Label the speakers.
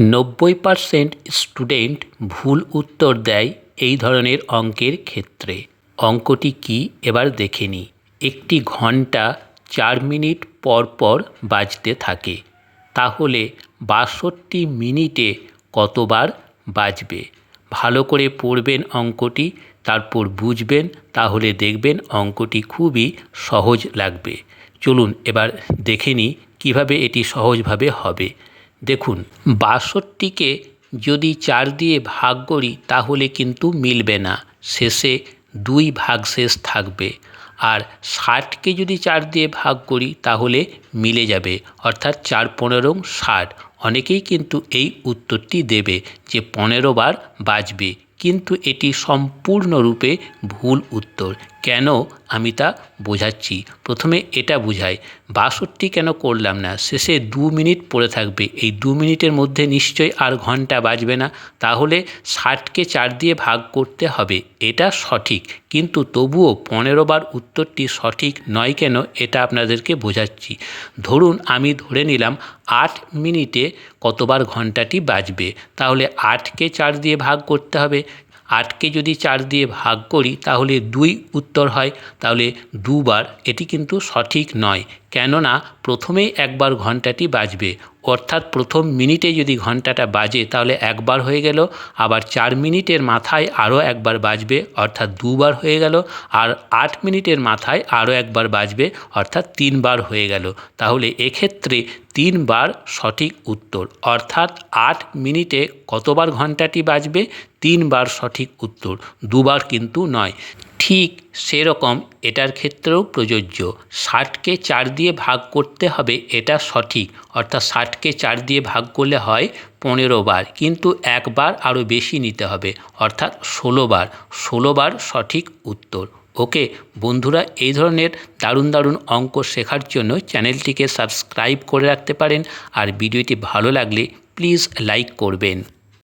Speaker 1: নব্বই percent student ভুল উত্তর দেয় এই ধরনের অঙ্কের ক্ষেত্রে। অঙ্কটি কি? এবার দেখে নিই। একটি ঘণ্টা চার মিনিট পর পর বাজতে থাকে। তাহলে বাষট্টি মিনিটে কতবার বাজবে? ভালো করে পড়বেন অঙ্কটি, তারপর বুঝবেন, তাহলে দেখবেন অঙ্কটি খুবই সহজ লাগবে। চলুন এবার দেখে নিই কীভাবে এটি সহজভাবে হবে। দেখুন, বাষট্টিকে যদি চার দিয়ে ভাগ করি তাহলে কিন্তু মিলবে না। শেষে দুই ভাগশেষ থাকবে। আর ষাটকে যদি চার দিয়ে ভাগ করি তাহলে মিলে যাবে, অর্থাৎ চার পনেরো ষাট। অনেকেই কিন্তু এই উত্তরটি দেবে যে পনেরো বার বাজবে, কিন্তু এটি সম্পূর্ণরূপে ভুল উত্তর। কেন আমি তা বোঝাচ্ছি? প্রথমে এটা বুঝাই, বাষট্টি কেন করলাম না? শেষে দু মিনিট পড়ে থাকবে। এই দু মিনিটের মধ্যে নিশ্চয়ই আর ঘণ্টা বাজবে না। তাহলে ষাটকে চার দিয়ে ভাগ করতে হবে। এটা সঠিক। কিন্তু তবুও পনেরো বার উত্তরটি সঠিক নয় কেন এটা আপনাদেরকে বোঝাচ্ছি। ধরুন আমি ধরে নিলাম আট মিনিটে কতবার ঘন্টাটি বাজবে? তাহলে আটকে চার দিয়ে ভাগ করতে হবে। আটকে যদি চার দিয়ে ভাগ করি, তাহলে দুই উত্তর হয়, তাহলে দুবার, এটি কিন্তু সঠিক নয়। কেননা প্রথমেই একবার ঘন্টাটি বাজবে। অর্থাৎ প্রথম মিনিটে যদি ঘন্টাটা বাজে, তাহলে একবার হয়ে গেল, আবার চার মিনিটের মাথায় আরও একবার বাজবে, অর্থাৎ দুবার হয়ে গেল, আর আট মিনিটের মাথায় আরও একবার বাজবে, অর্থাৎ তিনবার হয়ে গেল। তাহলে এক্ষেত্রে তিনবার সঠিক উত্তর, অর্থাৎ আট মিনিটে কতবার ঘন্টাটি বাজবে, তিনবার সঠিক উত্তর, দুবার কিন্তু নয়। ঠিক সেরকম এটার ক্ষেত্রেও প্রযোজ্য। ষাটকে চার দিয়ে ভাগ করতে হবে, এটা সঠিক। অর্থাৎ ষাটকে চার দিয়ে ভাগ করলে হয় পনেরো বার, কিন্তু একবার আরও বেশি নিতে হবে, অর্থাৎ ষোলো বার। ষোলো বার সঠিক উত্তর। ওকে, বন্ধুরা, এই ধরনের দারুণ দারুণ অঙ্ক শেখার জন্য চ্যানেলটিকে সাবস্ক্রাইব করে রাখতে পারেন, আর ভিডিওটি ভালো লাগলে প্লিজ লাইক করবেন।